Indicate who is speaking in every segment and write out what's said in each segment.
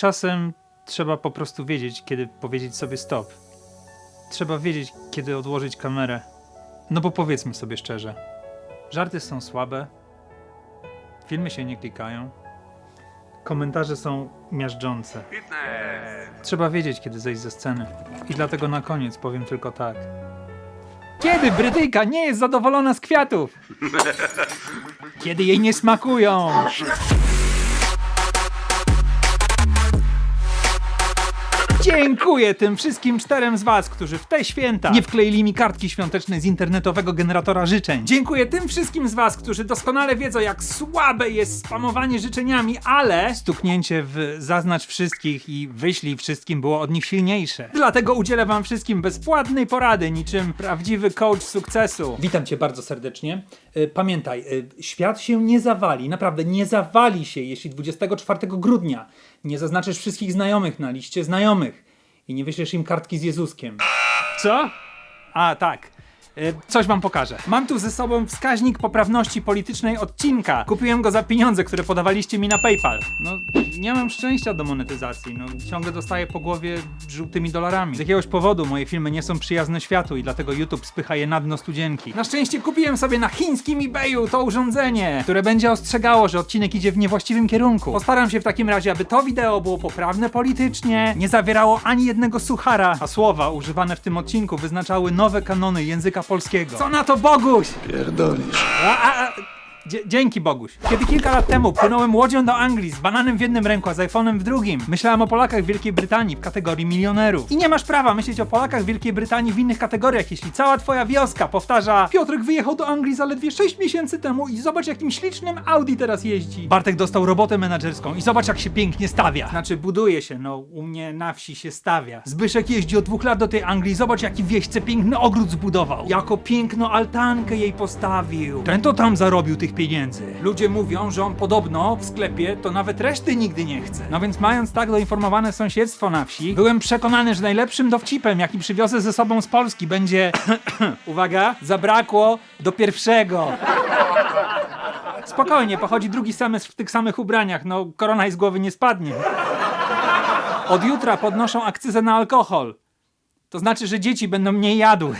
Speaker 1: Czasem trzeba po prostu wiedzieć, kiedy powiedzieć sobie stop. Trzeba wiedzieć, kiedy odłożyć kamerę. No bo powiedzmy sobie szczerze, żarty są słabe, filmy się nie klikają, komentarze są miażdżące. Trzeba wiedzieć, kiedy zejść ze sceny. I dlatego na koniec powiem tylko tak. Kiedy Brytyjka nie jest zadowolona z kwiatów? Kiedy jej nie smakują? Dziękuję tym wszystkim czterem z was, którzy w te święta nie wkleili mi kartki świątecznej z internetowego generatora życzeń. Dziękuję tym wszystkim z was, którzy doskonale wiedzą, jak słabe jest spamowanie życzeniami, ale stuknięcie w zaznacz wszystkich i wyślij wszystkim było od nich silniejsze. Dlatego udzielę wam wszystkim bezpłatnej porady, niczym prawdziwy coach sukcesu. Witam cię bardzo serdecznie. Y, Pamiętaj, y, świat się nie zawali, naprawdę nie zawali się, jeśli 24 grudnia nie zaznaczysz wszystkich znajomych na liście znajomych i nie wyślesz im kartki z Jezuskiem. Co? A, tak. Y, Coś wam pokażę. Mam tu ze sobą wskaźnik poprawności politycznej odcinka. Kupiłem go za pieniądze, które podawaliście mi na PayPal. No, nie mam szczęścia do monetyzacji. No, ciągle dostaję po głowie żółtymi dolarami. Z jakiegoś powodu moje filmy nie są przyjazne światu i dlatego YouTube spycha je na dno studzienki. Na szczęście kupiłem sobie na chińskim eBayu to urządzenie, które będzie ostrzegało, że odcinek idzie w niewłaściwym kierunku. Postaram się w takim razie, aby to wideo było poprawne politycznie, nie zawierało ani jednego suchara, a słowa używane w tym odcinku wyznaczały nowe kanony języka polskiego. Co na to Boguś?
Speaker 2: Pierdolisz.
Speaker 1: A, a, a. Dzięki Boguś. Kiedy kilka lat temu płynąłem łodzią do Anglii z bananem w jednym ręku, a z iPhone'em w drugim, myślałem o Polakach w Wielkiej Brytanii w kategorii milionerów. I nie masz prawa myśleć o Polakach w Wielkiej Brytanii w innych kategoriach, jeśli cała twoja wioska powtarza Piotrek wyjechał do Anglii zaledwie 6 miesięcy temu i zobacz jakim ślicznym Audi teraz jeździ. Bartek dostał robotę menadżerską i zobacz jak się pięknie stawia. Znaczy buduje się, no u mnie na wsi się stawia. Zbyszek jeździ od dwóch lat do tej Anglii, zobacz jaki wieśce piękny ogród zbudował. Jako piękną altankę jej postawił. Ten to tam zarobił tych pieniędzy. Ludzie mówią, że on podobno w sklepie to nawet reszty nigdy nie chce. No więc mając tak doinformowane sąsiedztwo na wsi, byłem przekonany, że najlepszym dowcipem, jaki przywiozę ze sobą z Polski będzie... Uwaga, zabrakło do pierwszego. Spokojnie, pochodzi drugi semestr w tych samych ubraniach, no korona jej z głowy nie spadnie. Od jutra podnoszą akcyzę na alkohol. To znaczy, że dzieci będą mniej jadły.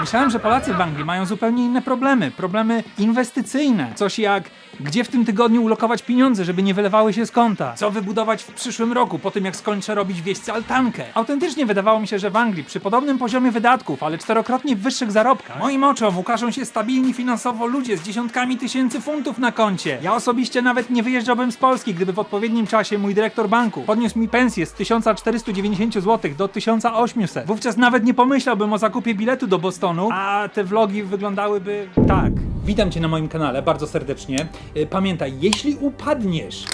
Speaker 1: Myślałem, że Polacy w Anglii mają zupełnie inne problemy. Problemy inwestycyjne. Coś jak, gdzie w tym tygodniu ulokować pieniądze, żeby nie wylewały się z konta. Co wybudować w przyszłym roku, po tym jak skończę robić wieśce altankę. Autentycznie wydawało mi się, że w Anglii, przy podobnym poziomie wydatków, ale czterokrotnie wyższych zarobkach, moim oczom ukażą się stabilni finansowo ludzie z dziesiątkami tysięcy funtów na koncie. Ja osobiście nawet nie wyjeżdżałbym z Polski, gdyby w odpowiednim czasie mój dyrektor banku podniósł mi pensję z 1490 zł do 1800. Wówczas nawet nie pomyślałbym o zakupie biletu do Bostonu, a te vlogi wyglądałyby tak. Witam Cię na moim kanale bardzo serdecznie. Y, Pamiętaj, jeśli upadniesz,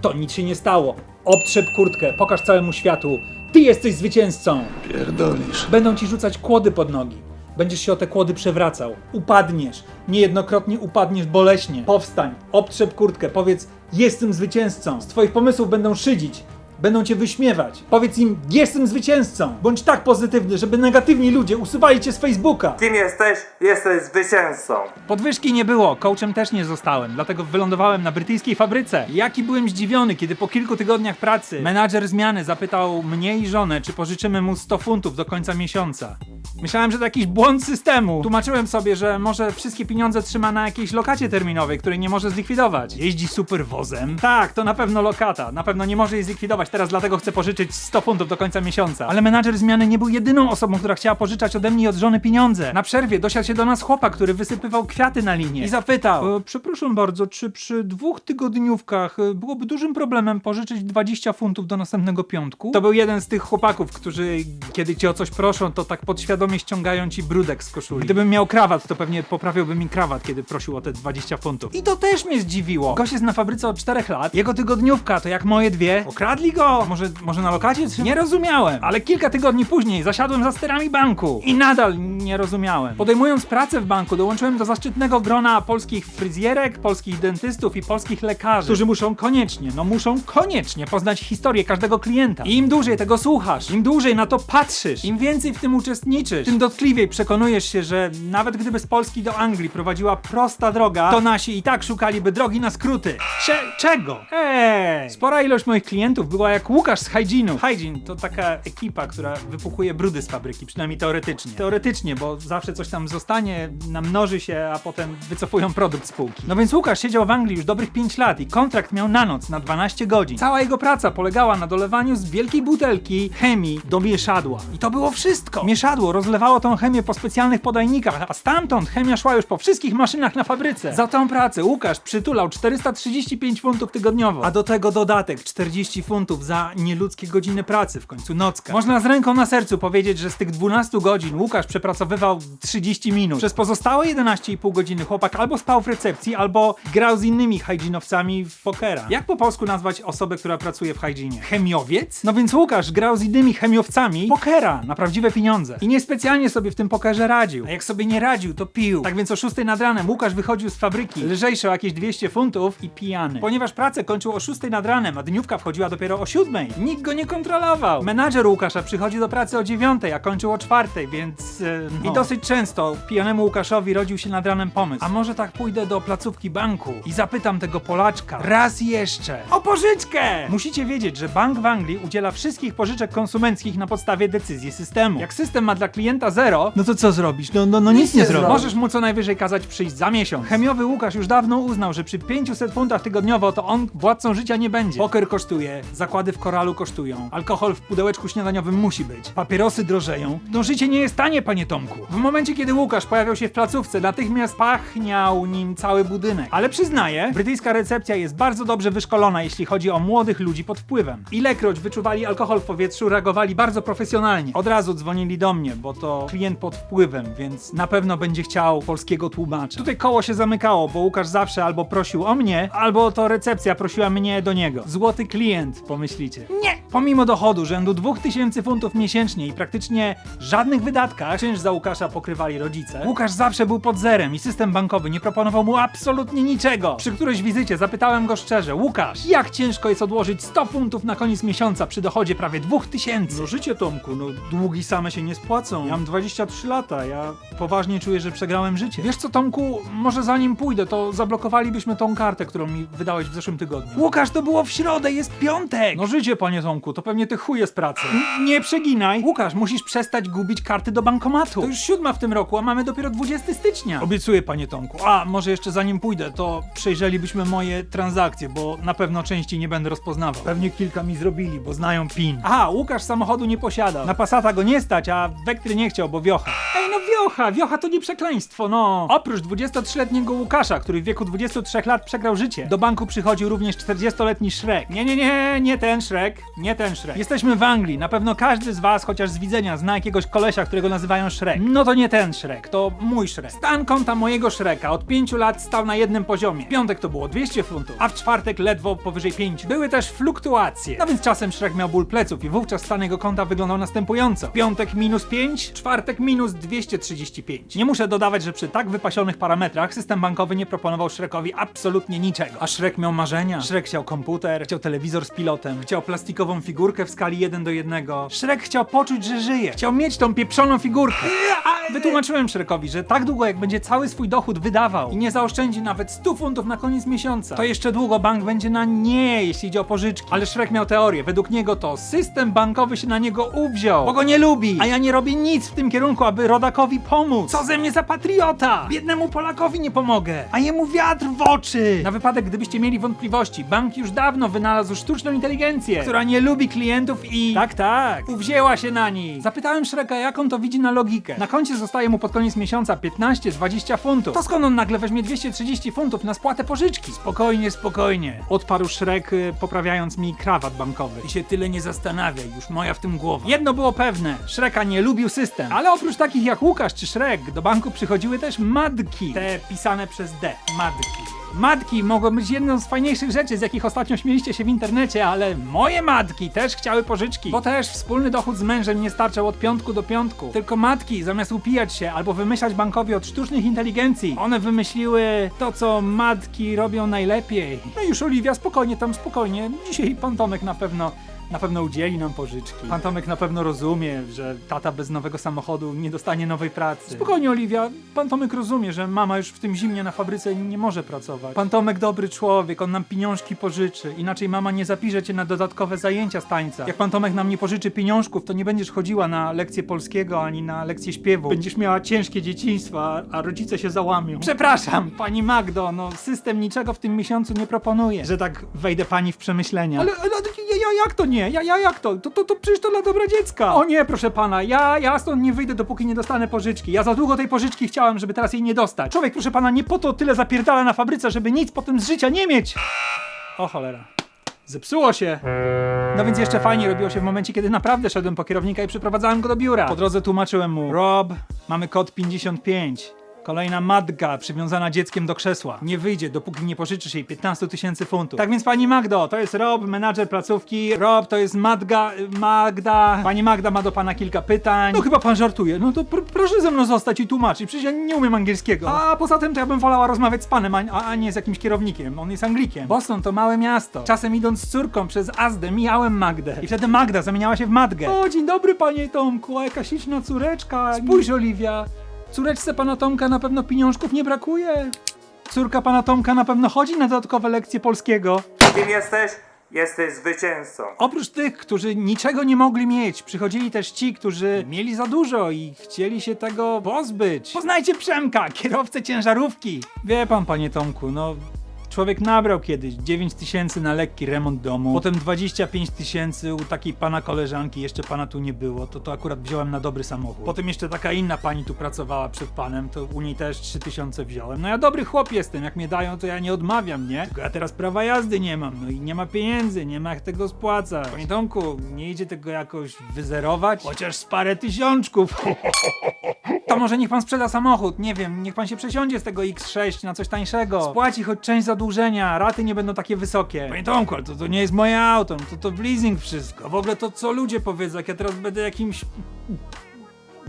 Speaker 1: to nic się nie stało. Obtrzep kurtkę, pokaż całemu światu. Ty jesteś zwycięzcą!
Speaker 2: Pierdolisz.
Speaker 1: Będą ci rzucać kłody pod nogi. Będziesz się o te kłody przewracał. Upadniesz. Niejednokrotnie upadniesz boleśnie. Powstań, obtrzep kurtkę, powiedz: Jestem zwycięzcą. Z twoich pomysłów będą szydzić. Będą cię wyśmiewać. Powiedz im: Jestem zwycięzcą. Bądź tak pozytywny, żeby negatywni ludzie usuwali cię z Facebooka.
Speaker 3: Kim jesteś? Jesteś zwycięzcą.
Speaker 1: Podwyżki nie było, coachem też nie zostałem, dlatego wylądowałem na brytyjskiej fabryce. Jaki byłem zdziwiony, kiedy po kilku tygodniach pracy menadżer zmiany zapytał mnie i żonę, czy pożyczymy mu 100 funtów do końca miesiąca. Myślałem, że to jakiś błąd systemu. Tłumaczyłem sobie, że może wszystkie pieniądze trzyma na jakiejś lokacie terminowej, której nie może zlikwidować. Jeździ super wozem. Tak, to na pewno lokata. Na pewno nie może jej zlikwidować, teraz dlatego chcę pożyczyć 100 funtów do końca miesiąca. Ale menadżer zmiany nie był jedyną osobą, która chciała pożyczać ode mnie i od żony pieniądze. Na przerwie dosiadł się do nas chłopak, który wysypywał kwiaty na linię i zapytał: e, Przepraszam bardzo, czy przy dwóch tygodniówkach e, byłoby dużym problemem pożyczyć 20 funtów do następnego piątku? To był jeden z tych chłopaków, którzy kiedy cię o coś proszą, to tak podświadomie ściągają ci brudek z koszuli. Gdybym miał krawat, to pewnie poprawiłby mi krawat, kiedy prosił o te 20 funtów. I to też mnie zdziwiło. Gość jest na fabryce od 4 lat, jego tygodniówka to jak moje dwie. Okradli go? Może, może na lokacie? Nie rozumiałem. Ale kilka tygodni później zasiadłem za sterami banku i nadal nie rozumiałem. Podejmując pracę w banku, dołączyłem do zaszczytnego grona polskich fryzjerek, polskich dentystów i polskich lekarzy, którzy muszą koniecznie, no muszą koniecznie poznać historię każdego klienta. I im dłużej tego słuchasz, im dłużej na to patrzysz, im więcej w tym uczestniczysz, tańczysz, tym dotkliwiej przekonujesz się, że nawet gdyby z Polski do Anglii prowadziła prosta droga, to nasi i tak szukaliby drogi na skróty. Cze czego? Ej! Spora ilość moich klientów była jak Łukasz z Hygiene'u. Hygiene to taka ekipa, która wypukuje brudy z fabryki, przynajmniej teoretycznie. Teoretycznie, bo zawsze coś tam zostanie, namnoży się, a potem wycofują produkt z półki. No więc Łukasz siedział w Anglii już dobrych 5 lat i kontrakt miał na noc, na 12 godzin. Cała jego praca polegała na dolewaniu z wielkiej butelki chemii do mieszadła. I to było wszystko. Mieszadło rozlewało tą chemię po specjalnych podajnikach, a stamtąd chemia szła już po wszystkich maszynach na fabryce. Za tą pracę Łukasz przytulał 435 funtów tygodniowo, a do tego dodatek 40 funtów za nieludzkie godziny pracy, w końcu nocka. Można z ręką na sercu powiedzieć, że z tych 12 godzin Łukasz przepracowywał 30 minut. Przez pozostałe 11,5 godziny chłopak albo spał w recepcji, albo grał z innymi hygienowcami w pokera. Jak po polsku nazwać osobę, która pracuje w hygienie? Chemiowiec? No więc Łukasz grał z innymi chemiowcami pokera na prawdziwe pieniądze. I niespecjalnie sobie w tym pokerze radził. A jak sobie nie radził, to pił. Tak więc o 6 nad ranem Łukasz wychodził z fabryki, lżejszy o jakieś 200 funtów i pijany. Ponieważ pracę kończył o 6 nad ranem, a dniówka wchodziła dopiero o 7. Nikt go nie kontrolował. Menadżer Łukasza przychodzi do pracy o 9, a kończył o 4, więc... e, No. I dosyć często pijanemu Łukaszowi rodził się nad ranem pomysł. A może tak pójdę do placówki banku i zapytam tego Polaczka raz jeszcze o pożyczkę! Musicie wiedzieć, że bank w Anglii udziela wszystkich pożyczek konsumenckich na podstawie decyzji systemu. Jak system ma dla klienta zero, no to co zrobisz? No, no, no nic, nie
Speaker 3: nie
Speaker 1: zrobisz.
Speaker 3: zrobisz.
Speaker 1: Możesz mu co najwyżej kazać przyjść za miesiąc. Chemiowy Łukasz już dawno uznał, że przy 500 funtach tygodniowo to on władcą życia nie będzie. Poker kosztuje, zakłady w koralu kosztują, alkohol w pudełeczku śniadaniowym musi być, papierosy drożeją. No życie nie jest tanie, panie Tomku. W momencie, kiedy Łukasz pojawiał się w placówce, natychmiast pachniał nim cały budynek. Ale przyznaję, brytyjska recepcja jest bardzo dobrze wyszkolona, jeśli chodzi o młodych ludzi pod wpływem. Ilekroć wyczuwali alkohol w powietrzu, reagowali bardzo profesjonalnie. Od razu dzwonili do mnie, bo to klient pod wpływem, więc na pewno będzie chciał polskiego tłumacza. Tutaj koło się zamykało, bo Łukasz zawsze albo prosił o mnie, albo to recepcja prosiła mnie do niego. Złoty klient, pomyślicie. Nie! Pomimo dochodu rzędu 2000 funtów miesięcznie i praktycznie żadnych wydatkach, czynsz za Łukasza pokrywali rodzice, Łukasz zawsze był pod zerem i system bankowy nie proponował mu absolutnie niczego. Przy którejś wizycie zapytałem go szczerze, Łukasz, jak ciężko jest odłożyć 100 funtów na koniec miesiąca przy dochodzie prawie 2000? No życie Tomku, no długi same się nie spłacą. Ja mam 23 lata, ja poważnie czuję, że przegrałem życie. Wiesz co Tomku, może zanim pójdę, to zablokowalibyśmy tą kartę, którą mi wydałeś w zeszłym tygodniu. Łukasz, to było w środę, jest piątek! No życie, panie Tomku, to pewnie ty chuje z pracy. N- nie przeginaj! Łukasz, musisz przestać gubić karty do bankomatu. To już siódma w tym roku, a mamy dopiero 20 stycznia. Obiecuję, panie Tomku. A, może jeszcze zanim pójdę, to przejrzelibyśmy moje transakcje, bo na pewno części nie będę rozpoznawał. Pewnie kilka mi zrobili, bo znają PIN. Aha, Łukasz samochodu nie posiada. Na Passata go nie stać, a Wektry nie chciał, bo wiocha. Ej, no wiocha! Wiocha to nie przekleństwo, no! Oprócz 23-letniego Łukasza, który w wieku 23 lat przegrał życie, do banku przychodził również 40-letni Shrek. Nie, nie, nie, nie ten Shrek, nie ten Shrek. Jesteśmy w Anglii, na pewno każdy z was, chociaż z widzenia, zna jakiegoś kolesia, którego nazywają Shrek. No to nie ten Shrek, to mój Shrek. Stan konta mojego Shreka od 5 lat stał na jednym poziomie. W piątek to było 200 funtów, a w czwartek ledwo powyżej 5. Były też fluktuacje. No więc czasem Shrek miał ból pleców i wówczas stan jego konta wyglądał następująco. Piątek minus 5, czwartek minus 235. Nie muszę dodawać, że przy tak wypasionych parametrach system bankowy nie proponował Shrekowi absolutnie niczego. A Shrek miał marzenia. Shrek chciał komputer, chciał telewizor z pilotem, chciał plastikową figurkę w skali 1 do 1. Shrek chciał poczuć, że żyje. Chciał mieć tą pieprzoną figurkę. Wytłumaczyłem Shrekowi, że tak długo jak będzie cały swój dochód wydawał i nie zaoszczędzi nawet 100 funtów na koniec miesiąca, to jeszcze długo bank będzie na nie, jeśli idzie o pożyczki. Ale Shrek miał teorię. Według niego to system bankowy się na niego uwziął, bo go nie lubi, a ja nie robię nic w tym kierunku, aby rodakowi pomóc. Co ze mnie za patriota? Biednemu Polakowi nie pomogę, a jemu wiatr w oczy. Na wypadek, gdybyście mieli wątpliwości, bank już dawno wynalazł sztuczną inteligencję, która nie lubi klientów i... Tak, tak. Uwzięła się na nich. Zapytałem Shreka, jak on to widzi na logikę. Na koncie zostaje mu pod koniec miesiąca 15-20 funtów. To skąd on nagle weźmie 230 funtów na spłatę pożyczki? Spokojnie, spokojnie. Odparł Shrek, y, poprawiając mi krawat bankowy. I się tyle nie zastanawiaj, już moja w tym głowa. Jedno było pewne, Shreka nie system. Ale oprócz takich jak Łukasz czy Shrek, do banku przychodziły też madki. Te pisane przez D. Madki. Matki mogą być jedną z fajniejszych rzeczy, z jakich ostatnio śmieliście się w internecie, ale moje matki też chciały pożyczki. Bo też wspólny dochód z mężem nie starczał od piątku do piątku. Tylko matki, zamiast upijać się albo wymyślać bankowi od sztucznych inteligencji, one wymyśliły to, co matki robią najlepiej. No już Oliwia, spokojnie tam, spokojnie. Dzisiaj pan Tomek na pewno Na pewno udzieli nam pożyczki. Pan Tomek na pewno rozumie, że tata bez nowego samochodu nie dostanie nowej pracy. Spokojnie, Oliwia. Pan Tomek rozumie, że mama już w tym zimnie na fabryce nie może pracować. Pan Tomek dobry człowiek, on nam pieniążki pożyczy. Inaczej mama nie zapisze cię na dodatkowe zajęcia z tańca. Jak pan Tomek nam nie pożyczy pieniążków, to nie będziesz chodziła na lekcje polskiego ani na lekcje śpiewu. Będziesz miała ciężkie dzieciństwo, a, rodzice się załamią. Przepraszam, pani Magdo, no system niczego w tym miesiącu nie proponuje, że tak wejdę pani w przemyślenia. Ale, ale ja, ja, jak to nie? Ja, ja jak to? To, to? to przecież to dla dobra dziecka. O nie, proszę pana, ja, ja stąd nie wyjdę, dopóki nie dostanę pożyczki. Ja za długo tej pożyczki chciałem, żeby teraz jej nie dostać. Człowiek, proszę pana, nie po to tyle zapierdala na fabryce, żeby nic potem z życia nie mieć. O cholera. Zepsuło się. No więc jeszcze fajnie robiło się w momencie, kiedy naprawdę szedłem po kierownika i przyprowadzałem go do biura. Po drodze tłumaczyłem mu: Rob, mamy kod 55. Kolejna matka przywiązana dzieckiem do krzesła. Nie wyjdzie, dopóki nie pożyczysz jej 15 tysięcy funtów. Tak więc pani Magdo, to jest Rob, menadżer placówki. Rob, to jest Magda, Magda. Pani Magda ma do pana kilka pytań. No chyba pan żartuje. No to pr proszę ze mną zostać i tłumaczyć. Przecież ja nie umiem angielskiego. A poza tym to ja bym wolała rozmawiać z panem, a, a nie z jakimś kierownikiem. On jest Anglikiem. Boston to małe miasto. Czasem idąc z córką przez Azdę mijałem Magdę. I wtedy Magda zamieniała się w Madgę. O, dzień dobry panie Tomku, a jaka śliczna córeczka. Spójrz Oliwia. Córeczce pana Tomka na pewno pieniążków nie brakuje. Córka pana Tomka na pewno chodzi na dodatkowe lekcje polskiego.
Speaker 3: Kim jesteś? Jesteś zwycięzcą.
Speaker 1: Oprócz tych, którzy niczego nie mogli mieć, przychodzili też ci, którzy mieli za dużo i chcieli się tego pozbyć. Poznajcie Przemka, kierowcę ciężarówki. Wie pan, panie Tomku, no... Człowiek nabrał kiedyś 9 tysięcy na lekki remont domu, potem 25 tysięcy u takiej pana koleżanki, jeszcze pana tu nie było, to to akurat wziąłem na dobry samochód. Potem jeszcze taka inna pani tu pracowała przed panem, to u niej też 3 tysiące wziąłem. No ja dobry chłop jestem, jak mnie dają, to ja nie odmawiam, nie? Tylko ja teraz prawa jazdy nie mam, no i nie ma pieniędzy, nie ma jak tego spłacać. Panie Tomku, nie idzie tego jakoś wyzerować? Chociaż z parę tysiączków. To może niech pan sprzeda samochód, nie wiem, niech pan się przesiądzie z tego X6 na coś tańszego. Spłaci choć część zadłużenia, raty nie będą takie wysokie. Panie Tomku, ale to, to nie jest moje auto, no to to w leasing wszystko. W ogóle to co ludzie powiedzą, jak ja teraz będę jakimś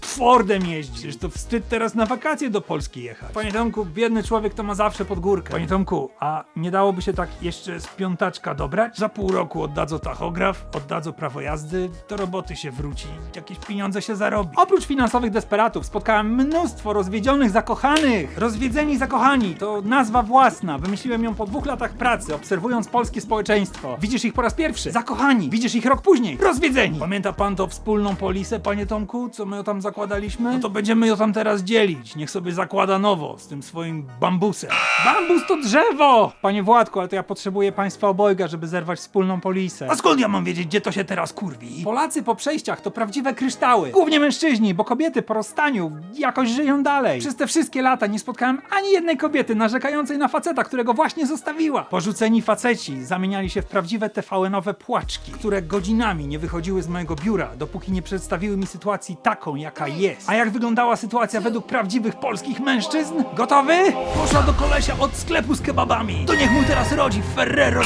Speaker 1: Fordem. Przecież to wstyd teraz na wakacje do Polski jechać. Panie Tomku, biedny człowiek to ma zawsze pod górkę. Panie Tomku, a nie dałoby się tak jeszcze z piątaczka dobrać? Za pół roku oddadzą tachograf, oddadzą prawo jazdy, do roboty się wróci, jakieś pieniądze się zarobi. Oprócz finansowych desperatów spotkałem mnóstwo rozwiedzionych zakochanych. Rozwiedzeni zakochani to nazwa własna. Wymyśliłem ją po dwóch latach pracy, obserwując polskie społeczeństwo. Widzisz ich po raz pierwszy. Zakochani. Widzisz ich rok później. Rozwiedzeni. Pamięta pan tą wspólną polisę, panie Tomku, co my ją tam zakładaliśmy? No to będziemy ją tam teraz dzielić. Niech sobie zakłada nowo z tym swoim bambusem. Bambus to drzewo! Panie Władku, ale to ja potrzebuję państwa obojga, żeby zerwać wspólną polisę. A skąd ja mam wiedzieć, gdzie to się teraz kurwi? Polacy po przejściach to prawdziwe kryształy. Głównie mężczyźni, bo kobiety po rozstaniu jakoś żyją dalej. Przez te wszystkie lata nie spotkałem ani jednej kobiety narzekającej na faceta, którego właśnie zostawiła. Porzuceni faceci zamieniali się w prawdziwe TVN-owe płaczki, które godzinami nie wychodziły z mojego biura, dopóki nie przedstawiły mi sytuacji taką, jaka jest. A jak wyglądała sytuacja według prawdziwych polskich mężczyzn? Gotowy? Poszła do kolesia od sklepu z kebabami. To niech mu teraz rodzi Ferrero.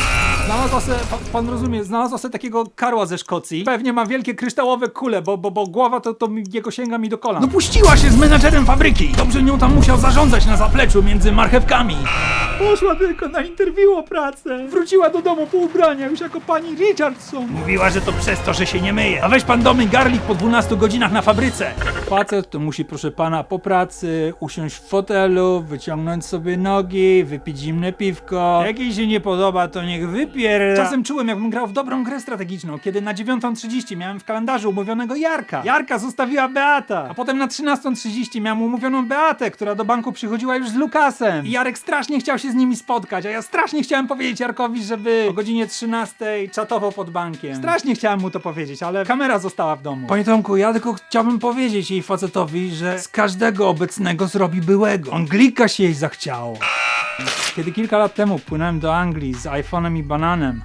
Speaker 1: Znalazła se, pan, pan rozumie, znalazła se takiego karła ze Szkocji. Pewnie ma wielkie kryształowe kule, bo, bo, bo głowa to, to mi- jego sięga mi do kolan. No puściła się z menadżerem fabryki. Dobrze nią tam musiał zarządzać na zapleczu między marchewkami. Poszła tylko na interwiu o pracę. Wróciła do domu po ubraniach już jako pani Richardson. Mówiła, że to przez to, że się nie myje. A weź pan domy garlik po 12 godzinach na fabryce. Facet to musi, proszę pana, po pracy usiąść w fotelu, wyciągnąć sobie nogi, wypić zimne piwko. Jak jej się nie podoba, to niech wypier... Czasem czułem, jakbym grał w dobrą grę strategiczną, kiedy na 9.30 miałem w kalendarzu umówionego Jarka. Jarka zostawiła Beata. A potem na 13.30 miałem umówioną Beatę, która do banku przychodziła już z Lukasem. I Jarek strasznie chciał się z nimi spotkać, a ja strasznie chciałem powiedzieć Jarkowi, żeby o godzinie 13.00 czatował pod bankiem. Strasznie chciałem mu to powiedzieć, ale kamera została w domu. Panie Tomku, ja tylko chciałbym powiedzieć jej facetowi, że z każdego obecnego zrobi byłego. Anglika się jej zachciało. Kiedy kilka lat temu płynąłem do Anglii z iPhone'em i bananem,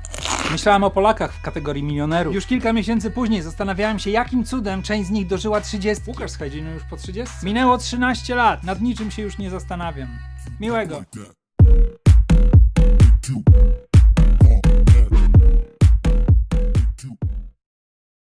Speaker 1: myślałem o Polakach w kategorii milionerów. Już kilka miesięcy później zastanawiałem się, jakim cudem część z nich dożyła 30. Łukasz Schajdzino już po 30. Minęło 13 lat, nad niczym się już nie zastanawiam. Miłego.